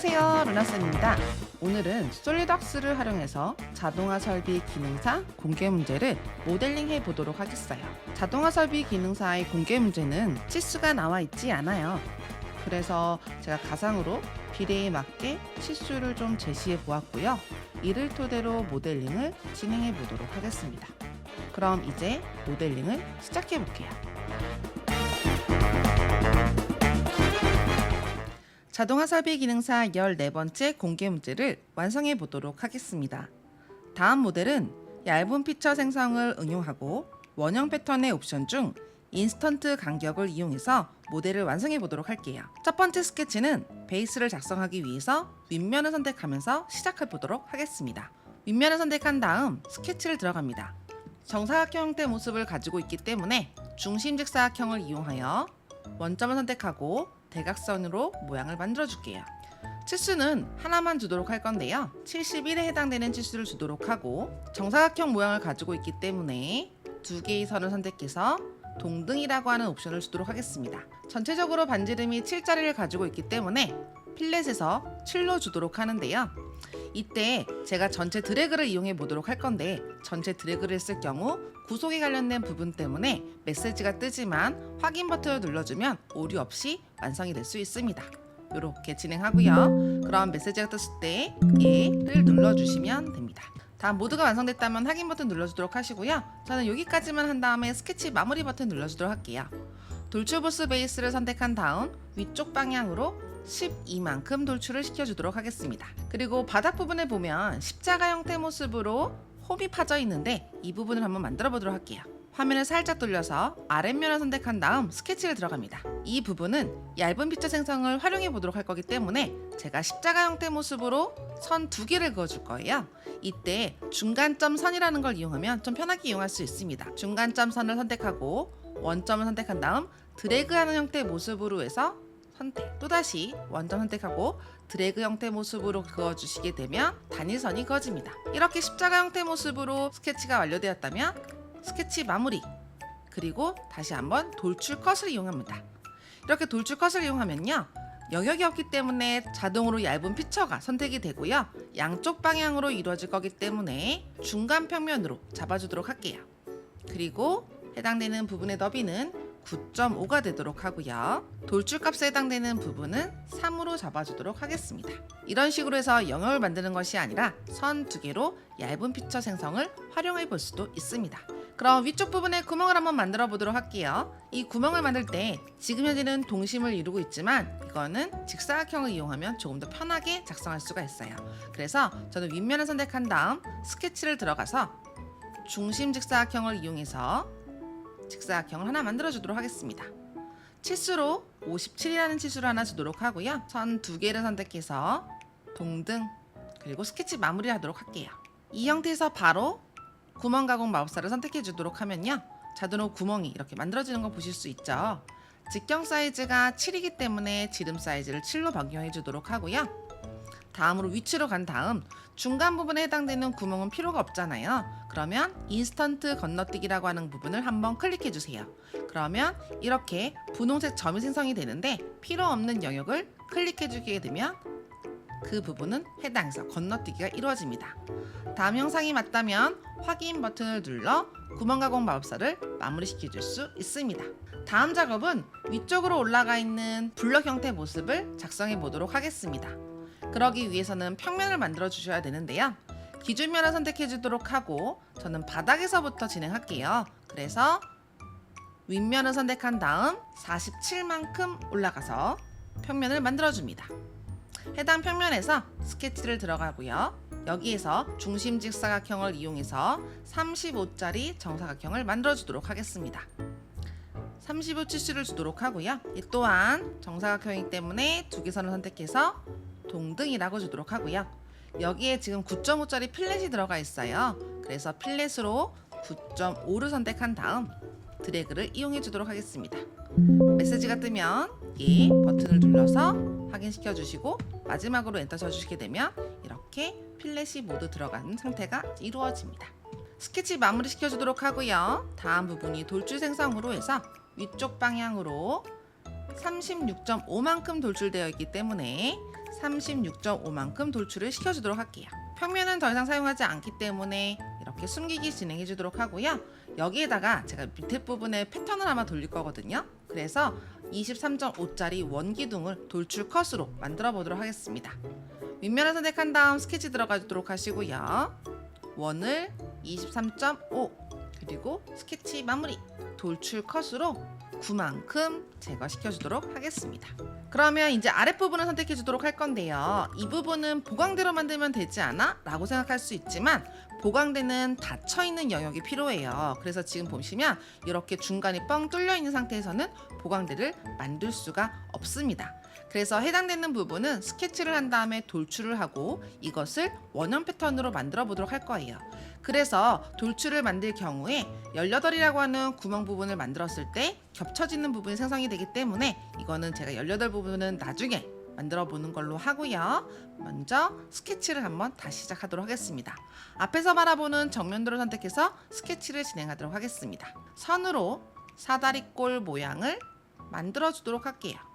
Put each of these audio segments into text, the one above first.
안녕하세요. 루나쌤입니다. 오늘은 솔리덕스를 활용해서 자동화 설비 기능사 공개 문제를 모델링 해 보도록 하겠어요. 자동화 설비 기능사의 공개 문제는 치수가 나와 있지 않아요. 그래서 제가 가상으로 비례에 맞게 치수를 좀 제시해 보았고요. 이를 토대로 모델링을 진행해 보도록 하겠습니다. 그럼 이제 모델링을 시작해 볼게요 자동화 설비 기능사 14번째 공개 문제를 완성해 보도록 하겠습니다. 다음 모델은 얇은 피처 생성을 응용하고 원형 패턴의 옵션 중 인스턴트 간격을 이용해서 모델을 완성해 보도록 할게요. 첫 번째 스케치는 베이스를 작성하기 위해서 윗면을 선택하면서 시작해 보도록 하겠습니다. 윗면을 선택한 다음 스케치를 들어갑니다. 정사각형 형태 모습을 가지고 있기 때문에 중심 직사각형을 이용하여 원점을 선택하고 대각선으로 모양을 만들어 줄게요. 치수는 하나만 주도록 할 건데요. 71에 해당되는 치수를 주도록 하고 정사각형 모양을 가지고 있기 때문에 두 개의 선을 선택해서 동등이라고 하는 옵션을 주도록 하겠습니다. 전체적으로 반지름이 7자리를 가지고 있기 때문에 필렛에서 7로 주도록 하는데요. 이때 제가 전체 드래그를 이용해 보도록 할 건데 전체 드래그를 했을 경우 구속에 관련된 부분 때문에 메시지가 뜨지만 확인 버튼을 눌러주면 오류 없이 완성이 될 수 있습니다. 이렇게 진행하고요. 그럼 메시지가 떴을 때 예를 눌러주시면 됩니다. 다음 모두가 완성됐다면 확인 버튼 눌러주도록 하시고요. 저는 여기까지만 한 다음에 스케치 마무리 버튼 눌러주도록 할게요. 돌출보스 베이스를 선택한 다음 위쪽 방향으로 12만큼 돌출을 시켜주도록 하겠습니다. 그리고 바닥 부분에 보면 십자가 형태 모습으로 홈이 파져 있는데 이 부분을 한번 만들어 보도록 할게요. 화면을 살짝 돌려서 아랫면을 선택한 다음 스케치를 들어갑니다. 이 부분은 얇은 피처 생성을 활용해 보도록 할 거기 때문에 제가 십자가 형태 모습으로 선 두 개를 그어줄 거예요. 이때 중간점 선이라는 걸 이용하면 좀 편하게 이용할 수 있습니다. 중간점 선을 선택하고 원점을 선택한 다음 드래그하는 형태의 모습으로 해서 선택. 또다시 원점 선택하고 드래그 형태 모습으로 그어주시게 되면 단일선이 그어집니다. 이렇게 십자가 형태 모습으로 스케치가 완료되었다면 스케치 마무리 그리고 다시 한번 돌출 컷을 이용합니다. 이렇게 돌출 컷을 이용하면요 영역이 없기 때문에 자동으로 얇은 피처가 선택이 되고요 양쪽 방향으로 이루어질 거기 때문에 중간 평면으로 잡아주도록 할게요. 그리고 해당되는 부분의 너비는 9.5가 되도록 하고요. 돌출값에 해당되는 부분은 3으로 잡아주도록 하겠습니다. 이런 식으로 해서 영역을 만드는 것이 아니라 선 두 개로 얇은 피처 생성을 활용해 볼 수도 있습니다. 그럼 위쪽 부분에 구멍을 한번 만들어 보도록 할게요. 이 구멍을 만들 때 지금 현재는 동심을 이루고 있지만 이거는 직사각형을 이용하면 조금 더 편하게 작성할 수가 있어요. 그래서 저는 윗면을 선택한 다음 스케치를 들어가서 중심 직사각형을 이용해서 직사각형을 하나 만들어 주도록 하겠습니다. 치수로 57이라는 치수를 하나 주도록 하고요. 선 두 개를 선택해서 동등 그리고 스케치 마무리 하도록 할게요. 이 형태에서 바로 구멍 가공 마법사를 선택해 주도록 하면요. 자동으로 구멍이 이렇게 만들어지는 거 보실 수 있죠. 직경 사이즈가 7이기 때문에 지름 사이즈를 7로 변경해 주도록 하고요. 다음으로 위치로 간 다음 중간 부분에 해당되는 구멍은 필요가 없잖아요. 그러면 인스턴트 건너뛰기라고 하는 부분을 한번 클릭해 주세요. 그러면 이렇게 분홍색 점이 생성이 되는데 필요 없는 영역을 클릭해 주게 되면 그 부분은 해당해서 건너뛰기가 이루어집니다. 다음 영상이 맞다면 확인 버튼을 눌러 구멍 가공 마법사를 마무리시켜 줄 수 있습니다. 다음 작업은 위쪽으로 올라가 있는 블럭 형태 모습을 작성해 보도록 하겠습니다. 그러기 위해서는 평면을 만들어 주셔야 되는데요. 기준면을 선택해 주도록 하고 저는 바닥에서부터 진행할게요. 그래서 윗면을 선택한 다음 47만큼 올라가서 평면을 만들어 줍니다. 해당 평면에서 스케치를 들어가고요. 여기에서 중심 직사각형을 이용해서 35짜리 정사각형을 만들어 주도록 하겠습니다. 35 치수를 주도록 하고요. 이 또한 정사각형이기 때문에 두 개 선을 선택해서 동등이라고 주도록 하고요. 여기에 지금 9.5짜리 필렛이 들어가 있어요. 그래서 필렛으로 9.5를 선택한 다음 드래그를 이용해 주도록 하겠습니다. 메시지가 뜨면 이 버튼을 눌러서 확인시켜 주시고 마지막으로 엔터 쳐 주시게 되면 이렇게 필렛이 모두 들어간 상태가 이루어집니다. 스케치 마무리 시켜 주도록 하고요. 다음 부분이 돌출 생성으로 해서 위쪽 방향으로 36.5만큼 돌출되어 있기 때문에 36.5만큼 돌출을 시켜주도록 할게요. 평면은 더 이상 사용하지 않기 때문에 이렇게 숨기기 진행해 주도록 하고요. 여기에다가 제가 밑에 부분에 패턴을 아마 돌릴 거거든요. 그래서 23.5짜리 원기둥을 돌출 컷으로 만들어 보도록 하겠습니다. 윗면을 선택한 다음 스케치 들어가 주도록 하시고요. 원을 23.5 그리고 스케치 마무리 돌출 컷으로 9만큼 제거시켜 주도록 하겠습니다. 그러면 이제 아랫부분을 선택해 주도록 할 건데요. 이 부분은 보강대로 만들면 되지 않아? 라고 생각할 수 있지만 보강대는 닫혀 있는 영역이 필요해요. 그래서 지금 보시면 이렇게 중간이 뻥 뚫려 있는 상태에서는 보강대를 만들 수가 없습니다. 그래서 해당되는 부분은 스케치를 한 다음에 돌출을 하고 이것을 원형 패턴으로 만들어 보도록 할 거예요. 그래서 돌출을 만들 경우에 18이라고 하는 구멍 부분을 만들었을 때 겹쳐지는 부분이 생성이 되기 때문에 이거는 제가 18 부분은 나중에 만들어 보는 걸로 하고요. 먼저 스케치를 한번 다시 시작하도록 하겠습니다. 앞에서 바라보는 정면도를 선택해서 스케치를 진행하도록 하겠습니다. 선으로 사다리꼴 모양을 만들어 주도록 할게요.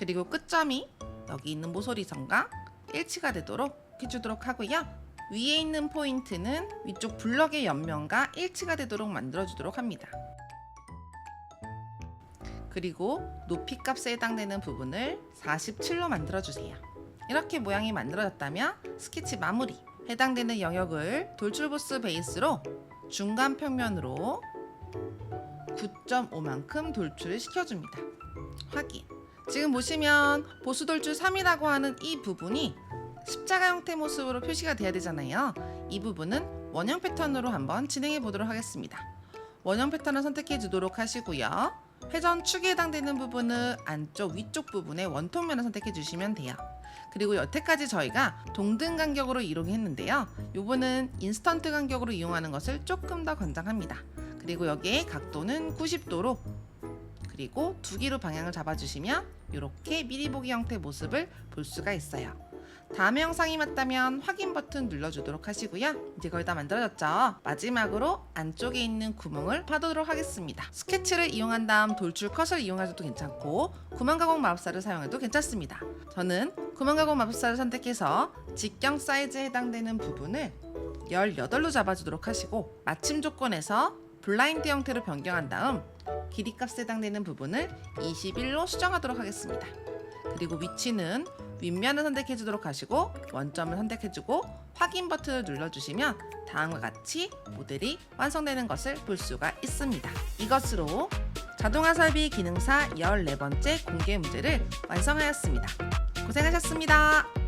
그리고 끝점이 여기 있는 모서리선과 일치가 되도록 해주도록 하고요. 위에 있는 포인트는 위쪽 블럭의 옆면과 일치가 되도록 만들어 주도록 합니다. 그리고 높이 값에 해당되는 부분을 47로 만들어 주세요. 이렇게 모양이 만들어졌다면 스케치 마무리. 해당되는 영역을 돌출보스 베이스로 중간 평면으로 9.5만큼 돌출을 시켜줍니다. 확인. 지금 보시면 보수 돌출 3이라고 하는 이 부분이 십자가 형태 모습으로 표시가 돼야 되잖아요. 이 부분은 원형 패턴으로 한번 진행해 보도록 하겠습니다. 원형 패턴을 선택해 주도록 하시고요. 회전 축에 해당되는 부분은 안쪽 위쪽 부분에 원통면을 선택해 주시면 돼요. 그리고 여태까지 저희가 동등 간격으로 이용했는데요. 요번은 인스턴트 간격으로 이용하는 것을 조금 더 권장합니다. 그리고 여기에 각도는 90도로 그리고 두 개로 방향을 잡아주시면 이렇게 미리 보기 형태 모습을 볼 수가 있어요. 다음 영상이 맞다면 확인 버튼 눌러주도록 하시고요. 이제 거의 다 만들어졌죠? 마지막으로 안쪽에 있는 구멍을 파도록 하겠습니다. 스케치를 이용한 다음 돌출 컷을 이용해도 괜찮고 구멍가공 마법사를 사용해도 괜찮습니다. 저는 구멍가공 마법사를 선택해서 직경 사이즈에 해당되는 부분을 18로 잡아주도록 하시고 마침 조건에서 블라인드 형태로 변경한 다음 길이 값에 해당되는 부분을 21로 수정하도록 하겠습니다. 그리고 위치는 윗면을 선택해 주도록 하시고 원점을 선택해 주고 확인 버튼을 눌러 주시면 다음과 같이 모델이 완성되는 것을 볼 수가 있습니다. 이것으로 자동화 설비 기능사 14번째 공개 문제를 완성하였습니다. 고생하셨습니다.